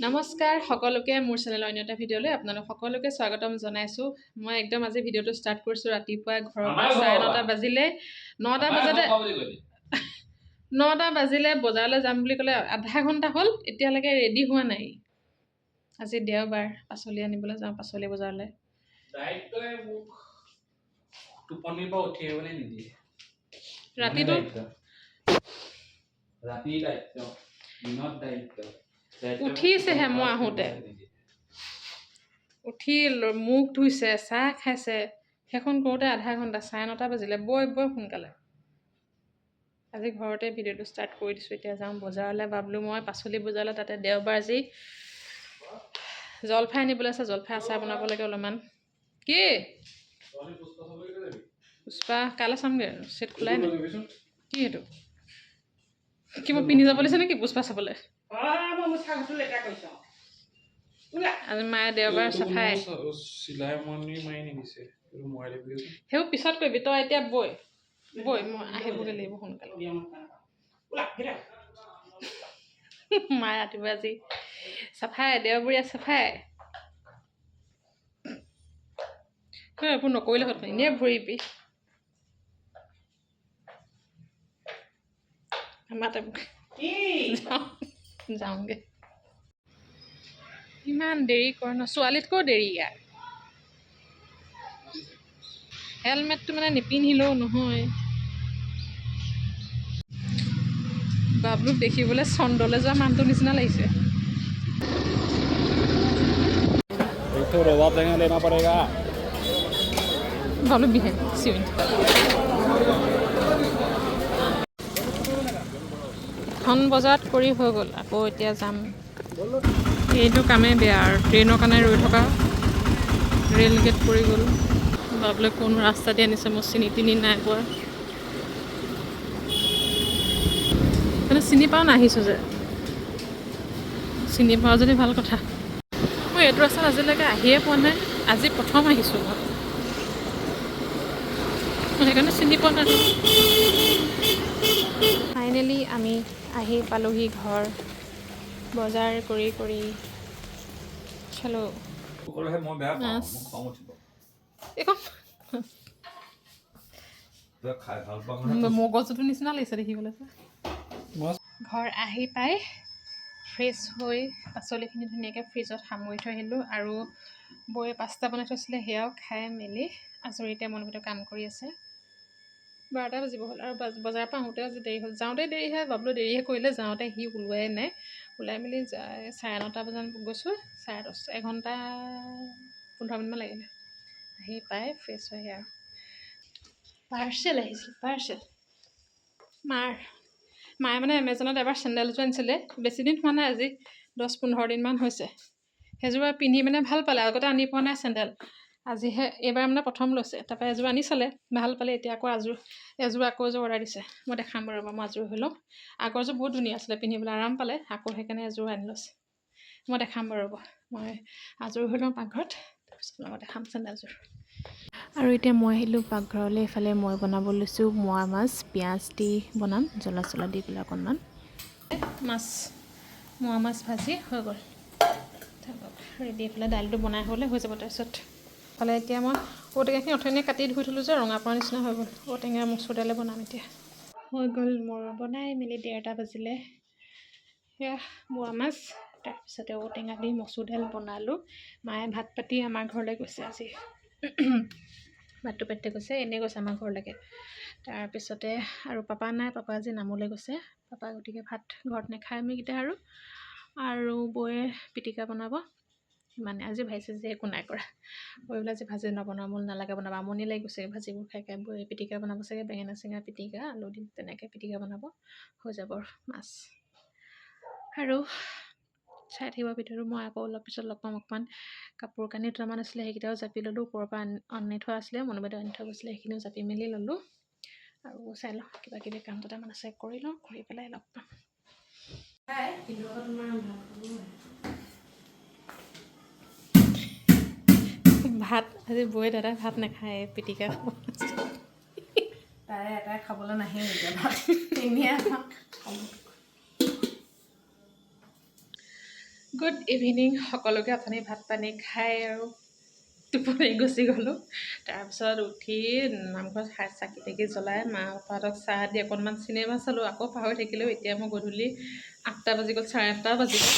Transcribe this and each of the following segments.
নমস্কাৰ সকলোকে মোৰ চেনেলৰ অন্য এটা ভিডিঅ'লৈ আপোনালোক সকলোকে স্বাগতম জনাইছোঁ। মই একদম আজি ভিডিঅ'টো ষ্টাৰ্ট কৰিছোঁ ৰাতিপুৱাই ঘৰৰ পৰা চাৰে। নটা বাজিলে। নটা বজাতে নটা বাজিলে বজাৰলৈ যাম বুলি ক'লে আধা ঘণ্টা হ'ল এতিয়ালৈকে ৰেডি হোৱা নাই। আজি দেওবাৰ পাচলি আনিবলৈ যাওঁ পাচলি বজাৰলৈ। ৰাতিটো। ৰাতি দায়িত্ব দিনত দায়িত্ব। উঠিছেহে মই আহোঁতে। উঠি মুখ ধুইছে চাহ খাইছে। সেইখন কৰোঁতে আধা ঘণ্টা চাৰে নটা বাজিলে। বৈ বৈ সোনকালে। আজি ঘৰতে ভিডিঅ'টো ষ্টাৰ্ট কৰি দিছোঁ। এতিয়া যাওঁ বজাৰলৈ। বাবলো মই পাচলি বজাৰলৈ তাতে দেওবাৰ আজি জলফাই আনিবলৈ আছে জলফাই আচাৰ বনাব লাগে অলপমান। কি? পুষ্পা কাইলৈ চামগৈ। চেট খোলাই নাই। কি সেইটো কি মই পিন্ধি যাব লাগিছে নেকি পুষ্পা চাবলৈ? আজি মায়ে দেওবাৰ চাফাই চিলাই মনি মাৰি নিদিছে সেইবোৰ পিছত কৰিবি তই এতিয়া বৈ বৈ মই আহিবগৈ লাগিব সোনকালে মায়ে ৰাতিপুৱা আজি চাফাই দেওবৰীয়া চাফাই এইবোৰ নকৰিলে হ'ল এনেই ভৰিবি মোক যাওঁ যাওঁগে ইমান দেৰি কৰ ন ছোৱালীতকৈও দেৰি ইয়াৰ। হেলমেটটো মানে নিপিন্ধিলেও নহয়। বাবলুক দেখিবলৈ চন্দ্ৰলৈ যোৱা মানুহটোৰ নিচিনা লাগিছে। বাবলুক বিহে চিউৰি এখন বজাৰত কৰি হৈ গ'ল আকৌ এতিয়া যাম। এইটো কামেই বেয়া আৰু ট্ৰেইনৰ কাৰণে ৰৈ থকা ৰেল গেট পৰি গ'ল। বাবলে কোন ৰাস্তা দি আনিছে মই চিনি তিনি নাই পোৱা। মানে চিনি পাওঁ নাহিছোঁ যে। চিনি পাওঁ যদি ভাল কথা। মই এইটো ৰাস্তাত আজিলৈকে আহিয়ে পোৱা নাই আজি প্ৰথম আহিছোঁ মই। সেইকাৰণে চিনি পোৱা নাই। ফাইনেলি আমি আহি পালোহি ঘৰ। বজাৰ কৰি কৰি খালোঁ মগজুটোৰ নিচিনা লাগিছে দেখিবলৈ ঘৰ আহি পাই ফ্ৰেছ হৈ পাচলিখিনি ধুনীয়াকৈ ফ্ৰিজত সামৰি থৈ আহিলোঁ আৰু বৌয়ে পাস্তা বনাই থৈছিলে সেয়াও খাই মেলি আজৰিতে ভিতৰত কাম কৰি আছে। বাৰটা বাজিব হ'ল আৰু বাজ- বজাৰৰ পৰা আহোঁতেও আজি দেৰি হ'ল। যাওঁতে দেৰিহে বাবলো দেৰিহে কৰিলে যাওঁতে সি ওলোৱাই নাই। ওলাই মেলি যায় চাৰে নটা বজাত গৈছোঁ চাৰে দহটা এঘণ্টা পোন্ধৰ মিনিটমান লাগিলে। আহি পাই ফ্ৰেছ হৈ আৰু। পাৰ্চেল আহিছিল পাৰ্চেল মাৰ মায়ে মানে এমেজনত এবাৰ চেণ্ডেল এযোৰ আনিছিলে। বেছি দিন হোৱা নাই আজি দহ পোন্ধৰ দিনমান হৈছে। সেইযোৰ পিন্ধি মানে ভাল পালে আগতে আনি পোৱা নাই চেণ্ডেল আজিহে এইবাৰ মানে প্ৰথম লৈছে। তাৰপৰা এযোৰ আনি চালে ভাল পালে। এতিয়া আকৌ আযোৰ এযোৰ আকৌ এযোৰ অৰ্ডাৰ দিছে। মই দেখাম বাৰু মই আজৰি হৈ লওঁ। আগৰযোৰ বহুত ধুনীয়া আছিলে পিন্ধিবলৈ আৰাম পালে। আকৌ সেইকাৰণে এযোৰ আনি লৈছে। মই দেখাম বাৰু ৰ'বা। মই আজৰি হৈ লওঁ পাকঘৰত। তাৰপিছত মই দেখাম চেণ্ডেলযোৰ আৰু এতিয়া মই আহিলোঁ পাকঘৰলৈ। এইফালে মই বনাব লৈছোঁ মোৱা মাছ পিঁয়াজ দি বনাম জ্বলা চলা দি পেলাই অকণমান। মাছ মোৱা মাছ ভাজি হৈ গ'ল। ৰেডি এইফালে দাইলটো বনাই হ'লে হৈ যাব। তাৰপিছত ইফালে এতিয়া মই ঔটেঙাখিনি অথনিয়ে কাটি ধুই থ'লোঁ যে ৰঙা পৰা নিচিনা হৈ গ'ল। ঔটেঙা মচুৰ দাইলে বনাম এতিয়া। হৈ গ'ল মোৰ বনাই মেলি ডেৰটা বাজিলে। সেয়া মোৱা মাছ। তাৰপিছতে ঔটেঙা দি মচুৰ দাইল বনালোঁ। মায়ে ভাত পাতি আমাৰ ঘৰলৈ গৈছে আজি। ভাতটো পাতিতে গৈছে এনেই গৈছে আমাৰ ঘৰলৈকে। তাৰপিছতে আৰু পাপা নাই পাপা আজি নামলৈ গৈছে। পাপা গতিকে ভাত ঘৰত নাখায় আমিকেইটা আৰু। আৰু বৌয়ে পিটিকা বনাব। মানে আজি ভাজি চাজি একো নাই কৰা। বৌয়ে বোলে আজি ভাজি নবনাওঁ মন নালাগে বনাব। আমনি লাগি গৈছে ভাজিবোৰ খাই খাই। পিটিকা বনাব চাগে বেঙেনা চেঙেনা পিটিকা আলু দি তেনেকৈ পিটিকা বনাব। হৈ যাব মাছ। আৰু চাই থাকিব ভিডিঅ'টো মই আকৌ অলপ পিছত লগ পাম অকণমান কাপোৰ কানি দুটামান আছিলে সেইকেইটাও জাপি ল'লোঁ। ওপৰৰ পৰা আনি থোৱা আছিলে মনোবাইদেউ আনি থোৱা গৈছিলে সেইখিনিও জাপি মেলি ল'লোঁ। আৰু চাই লওঁ কিবা কিবি কাম দুটামান আছে কৰি লওঁ কৰি পেলাই লগ পাম। ভাত আজি বৌয়ে দাদাই ভাত নাখায় পিটিকা খাব তাৰে এটাই খাবলৈ নাহে এতিয়া ভাত। এনেই আমাক গুড ইভিনিং সকলোকে অথনি ভাত পানী খাই আৰু টোপনি গুচি গ'লোঁ। তাৰপিছত উঠি নামঘৰত সাৰ চাকি তাকি জ্বলাই মা পাপাহঁতক চাহ দি অকণমান চিনেমা চালোঁ। আকৌ পাহৰি থাকিলোঁ। এতিয়া মই গধূলি আঠটা বাজি গ'ল চাৰে আঠটা বাজি গ'ল।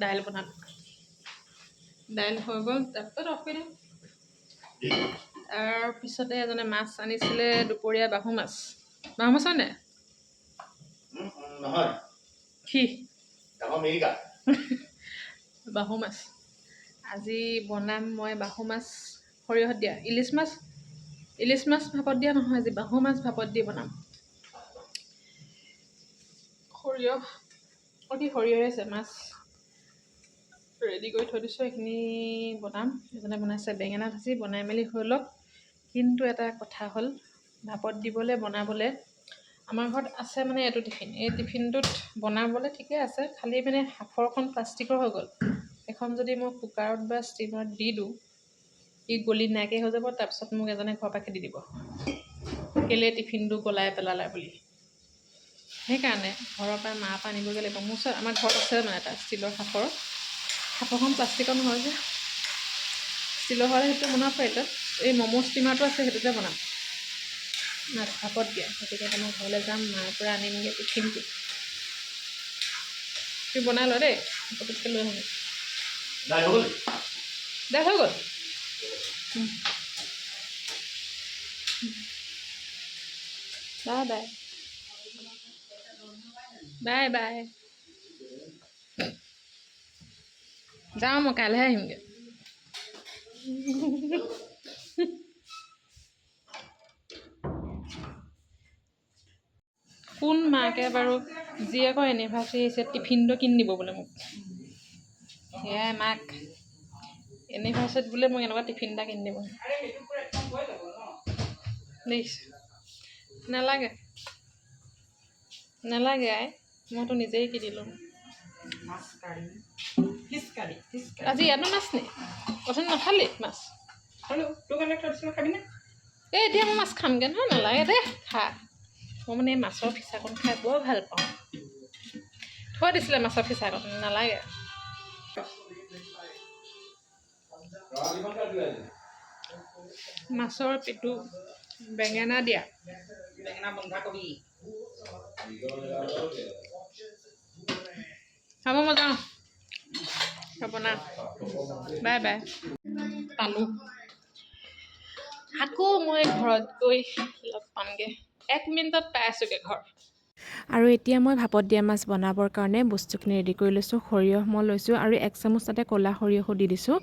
দাইল বনালোঁ। দাইল হৈ গ'ল তাৰপিছত অফ কৰি দিওঁ তাৰপিছতে এজনে মাছ আনিছিলে দুপৰীয়া বাহু মাছ বাহু মাছ হয় নাই উম, উম, নহয় কি ডাঙৰ মেৰিকা বাহু মাছ আজি বনাম মই বাহু মাছ সৰিয়হত দিয়া ইলিচ মাছ ইলিচ মাছ ভাপত দিয়া নহয় আজি বাহু মাছ ভাপত দি বনাম সৰিয়হ অতি সৰিয়হ আছে মাছ ৰেডি কৰি থৈ দিছোঁ সেইখিনি বনাম। এজনে বনাইছে বেঙেনা ভাজি বনাই মেলি হৈ লওক। কিন্তু এটা কথা হ'ল ভাপত দিবলৈ বনাবলৈ। আমাৰ ঘৰত আছে মানে এইটো টিফিন। এই টিফিনটোত বনাবলৈ ঠিকে আছে খালি মানে সাঁফৰখন প্লাষ্টিকৰ হৈ গ'ল। এখন যদি মই কুকাৰত বা ষ্টিমাৰত দি দিওঁ ই গলি নাইকিয়া হৈ যাব তাৰপিছত মোক এজনে ঘৰৰ পৰা খেদি দিব। কেলৈ টিফিনটো গলাই পেলালে বুলি? সেইকাৰণে ঘৰৰ পৰা মাৰ পৰা আনিবগৈ লাগিব। মোৰ ওচৰত আমাৰ ঘৰত আছে মানে এটা ষ্টীলৰ সাঁফৰ সাঁফৰখন প্লাষ্টিকৰ নহয় যে। ষ্টীলৰ হ'লে সেইটো বনাব পাৰিলে এই ম'ম' ষ্টিমাৰটো আছে সেইটোতে বনাম। মাছ ভাপত দিয়া গতিকে মই ঘৰলৈ যাম মাৰ পৰা আনিমগৈ টিফিনটো তুমি বনাই ল দেই পটককৈ লৈ আহিম দে হৈ গ'ল? Bye bye. Bye bye. যাওঁ মই কাইলৈহে আহিমগৈ কোন মাকে বাৰু জীয়েকৰ এনিভাৰ্চাৰী আহিছে টিফিনটো কিনি দিব বোলে মোক সেয়াই মাক এনিভাৰ্চাৰীত বোলে মোক এনেকুৱা টিফিন এটা কিনি দিব নালাগে নালাগে আই মইতো নিজেই কিনি ল'ম আজি ইয়াতো মাছ নে অথনি নাখালি মাছ হেল্ল' তোৰ কাৰণে থৈ দিছিলোঁ খাবিনে এই এতিয়া মই মাছ খামগৈ নহয় নালাগে দে খা মই মানে এই মাছৰ ফিচাকণ খাই বৰ ভাল পাওঁ থৈ দিছিলে মাছৰ ফিচাকণ নালাগে মাছৰ পেটু বেঙেনা দিয়া বেঙেনা বন্ধাকবি হ'ব মই যাওঁ হ'ব না বাই বাই পালোঁ আকৌ মই ঘৰত গৈ লগ পামগৈ এক মিনিটত পাই আছোঁগৈ ঘৰ আৰু এতিয়া মই ভাপত দিয়া মাছ বনাবৰ কাৰণে বস্তুখিনি ৰেডি কৰি লৈছোঁ সৰিয়হ মই লৈছোঁ আৰু এক চামুচ তাতে ক'লা সৰিয়হো দি দিছোঁ।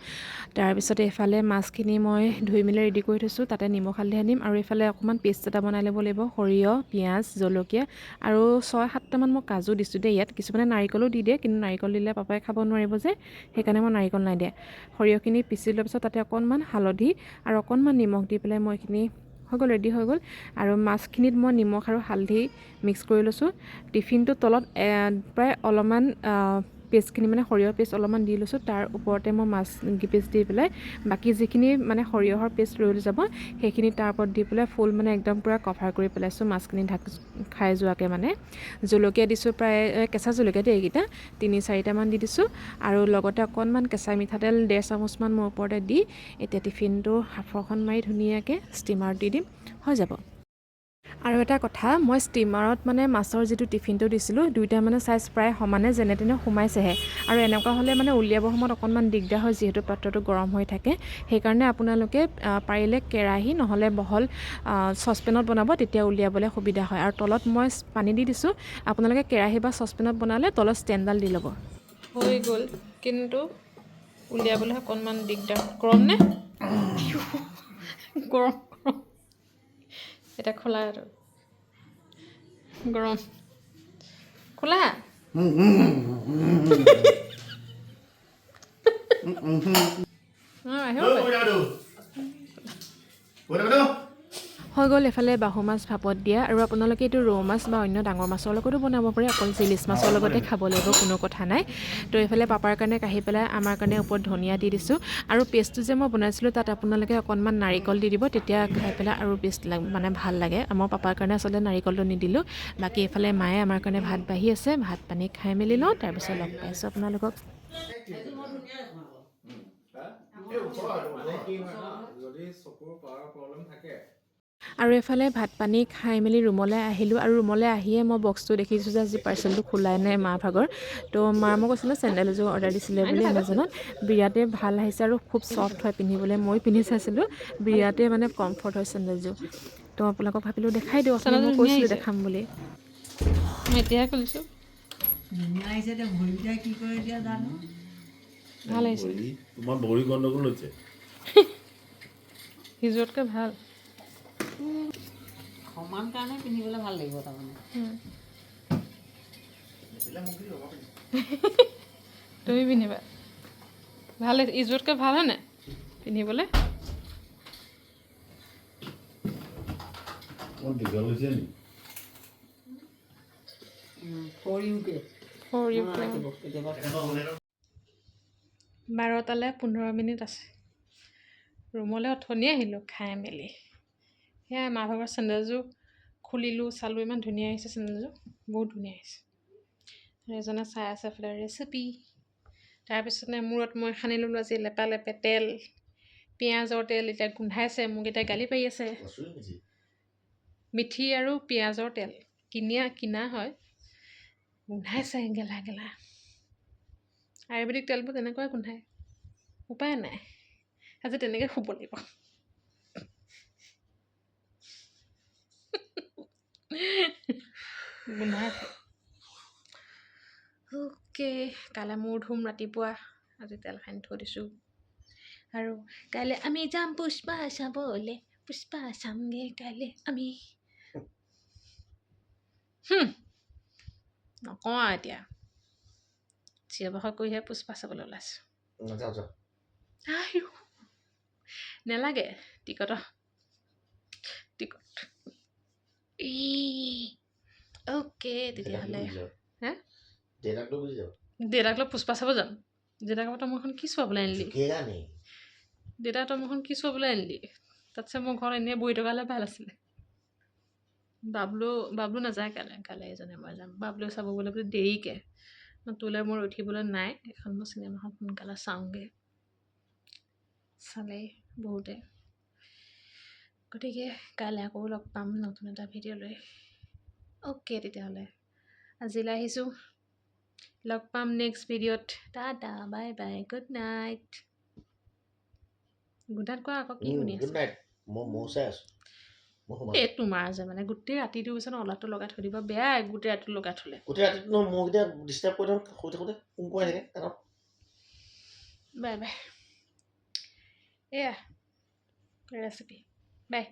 তাৰপিছতে এইফালে মাছখিনি মই ধুই মেলি ৰেডি কৰি থৈছোঁ তাতে নিমখ হালধি সানিম আৰু এইফালে অকণমান পেষ্ট এটা বনাই ল'ব লাগিব সৰিয়হ পিঁয়াজ জলকীয়া আৰু ছয় সাতটামান মই কাজু দিছোঁ দেই ইয়াত কিছুমানে নাৰিকলো দি দিয়ে কিন্তু নাৰিকল দিলে পাপাই খাব নোৱাৰিব যে সেইকাৰণে মই নাৰিকল নাই দিয়া। সৰিয়হখিনি পিচি লোৱাৰ পিছত তাতে অকণমান হালধি আৰু অকণমান নিমখ দি পেলাই মই এইখিনি হৈ গ'ল ৰেডি হৈ গ'ল। আৰু মাছখিনিত মই নিমখ আৰু হালধি মিক্স কৰি লৈছোঁ। টিফিনটোৰ তলত প্ৰায় অলপমান পেষ্টখিনি মানে সৰিয়হৰ পেষ্ট অলপমান দি লৈছোঁ। তাৰ ওপৰতে মই মাছ পেষ্ট দি পেলাই বাকী যিখিনি মানে সৰিয়হৰ পেষ্ট ৰৈ যাব সেইখিনি তাৰ ওপৰত দি পেলাই ফুল মানে একদম পূৰা কভাৰ কৰি পেলাইছোঁ মাছখিনি ঢাক খাই যোৱাকৈ মানে। জলকীয়া দিছোঁ প্ৰায় কেঁচা জলকীয়া দেই এইকেইটা তিনি চাৰিটামান দি দিছোঁ। আৰু লগতে অকণমান কেঁচা মিঠাতেল ডেৰ চামুচমান মোৰ ওপৰতে দি এতিয়া টিফিনটো সাঁফৰখন মাৰি ধুনীয়াকৈ ষ্টিমাৰত দি দিম হৈ যাব। আৰু এটা কথা মই ষ্টিমাৰত মানে মাছৰ যিটো টিফিনটো দিছিলোঁ দুইটা মানে চাইজ প্ৰায় সমানে যেনে তেনে সোমাইছেহে। আৰু এনেকুৱা হ'লে মানে উলিয়াবৰ সময়ত অকণমান দিগদাৰ হয় যিহেতু পাত্ৰটো গৰম হৈ থাকে। সেইকাৰণে আপোনালোকে পাৰিলে কেৰাহী নহ'লে বহল চচপেনত বনাব তেতিয়া উলিয়াবলৈ সুবিধা হয়। আৰু তলত মই পানী দি দিছোঁ আপোনালোকে কেৰাহী বা চচপেনত বনালে তলত ষ্টেণ্ডডাল দি ল'ব। হৈ গ'ল কিন্তু উলিয়াবলৈ অকণমান দিগদাৰ। গৰম নে? গৰম। গৰম এতিয়া খোলা আৰু গৰম খোলা গ'ল এফালে বাহু মাছ ভাপত দিয়া আৰু আপোনালোকে এইটো ৰৌ মাছ বা অন্য ডাঙৰ মাছৰ লগতো বনাব পাৰে। অকল জিলিচ মাছৰ লগতে খাব লাগিব কোনো কথা নাই। তো এইফালে পাপাৰ কাৰণে কাঢ়ি পেলাই আমাৰ কাৰণে ওপৰত ধনিয়া দি দিছোঁ। আৰু পেষ্টটো যে মই বনাইছিলোঁ তাত আপোনালোকে অকণমান নাৰিকল দি দিব তেতিয়া খাই পেলাই আৰু পেষ্ট লাগ মানে ভাল লাগে। মই পাপাৰ কাৰণে আচলতে নাৰিকলটো নিদিলোঁ। বাকী এইফালে মায়ে আমাৰ কাৰণে ভাত বাঢ়ি আছে ভাত পানী খাই মেলি লওঁ তাৰপিছত লগ পাইছোঁ আপোনালোকক। যদি চকুৰ পাৱাৰ প্ৰব্লেম থাকে আৰু এফালে ভাত পানী খাই মেলি ৰুমলৈ আহিলোঁ আৰু ৰুমলৈ আহিয়ে মই বক্সটো দেখিছোঁ যে আজি পাৰ্চেলটো খোলাই নাই মা ভাগৰ। তো মাৰ মই কৈছিলোঁ চেণ্ডেল এযোৰ অৰ্ডাৰ দিছিলে বুলি এমাজনত বিৰাটেই ভাল আহিছে আৰু খুব ছফ্ট হয় পিন্ধিবলৈ। মই পিন্ধি চাইছিলোঁ বিৰাটেই মানে কমফৰ্ট হয় চেণ্ডেলযোৰ। তো আপোনালোকক ভাবিলোঁ দেখাই দিওঁ চেণ্ডেলযোৰ কৈছিলোঁ দেখাম বুলি। খুলিছোঁ। এতিয়া জানো? ভাল আহিছে। তোমাৰ ভৰি গণ্ডগোল হৈছে। সিজোৱাতকৈ ভাল। সমান কাৰণে পিন্ধিবলৈ ভাল লাগিব তাৰমানে। তুমি পিন্ধিবা। ভাল লাগিছে ইজোৰতকৈ ভাল হয় নাই পিন্ধিবলৈ বাৰটালৈ পোন্ধৰ মিনিট আছে। ৰুমলৈ অথনি আহিলোঁ খাই মেলি। সেয়া মা ভাগৰ চেণ্ডেলযোৰ খুলিলোঁ চালোঁ ইমান ধুনীয়া আহিছে চেণ্ডেলযোৰ বহুত ধুনীয়া আহিছে। এজনে চাই আছে এফালে ৰেচিপি তাৰপিছতে মূৰত মই সানি ল'লোঁ আজি লেপা লেপে তেল পিঁয়াজৰ তেল এতিয়া গোন্ধাইছে মোক এতিয়া গালি পাৰি আছে। মিঠি আৰু পিঁয়াজৰ তেল কিনি কিনা হয় গোন্ধাইছে গেলা গেলা। আয়ুৰ্বেদিক তেলবোৰ তেনেকুৱাই গোন্ধায় উপায় নাই আজি তেনেকৈ শুব লাগিব। অ'কে কাইলৈ মূৰ ধুম ৰাতিপুৱা আজি তেল সানি থৈ দিছোঁ আৰু কাইলৈ আমি যাম পুষ্পা চাবলৈ পুষ্পা চামগে কাইলৈ আমি হুম, নকওঁ আৰু এতিয়া চিঞৰ বাখৰ কৰিহে পুষ্পা চাবলৈ ওলাইছোঁ নেলাগে টিকটৰ অ'কে তেতিয়াহ'লে? দেউতাক লৈ গুচি যাওঁ দেউতাক লৈ পুষ্পা চাব যাম দেউতাক তই মোৰখন কি চোৱাবলৈ আনিলি কেৰা নি দেউতা তই মোৰখন কি চোৱাবলৈ আনিলি তাতছে মোৰ ঘৰত এনেই বহি থকা হ'লে ভাল আছিলে বাবলু বাবলু নাযায় কাইলৈ কাইলৈ এজনে মই যাম বাবলু চাব গ'লে বোলে দেৰিকৈ তোলৈ মোৰ উঠিবলৈ নাই এখন মই চিনেমাখন সোনকালে চাওঁগৈ চালেই বহুতে গতিকে কাইলৈ আকৌ লগ পাম নতুন এটা ভিডিঅ' লৈ। অ'কে তেতিয়াহ'লে। আজিলৈ আহিছোঁ। লগ পাম নেক্সট ভিডিঅ'ত। Ta-ta bye bye good night. Good night কোৱা আকৌ কি শুনি আছে? এই তোমাৰ যে মানে গোটেই ৰাতিটো পিছত অলাটো লগাই থৈ দিব বেয়া গোটেই ৰাতিটো লগাই থ'লে। গোটেই ৰাতিটো ন মৌকেইটা ডিষ্টাৰ্ব কৰি থাকোঁ শুই থাকোঁতে কোন কৰি থাকে বাই বাই। এয়া ৰেচিপি বাই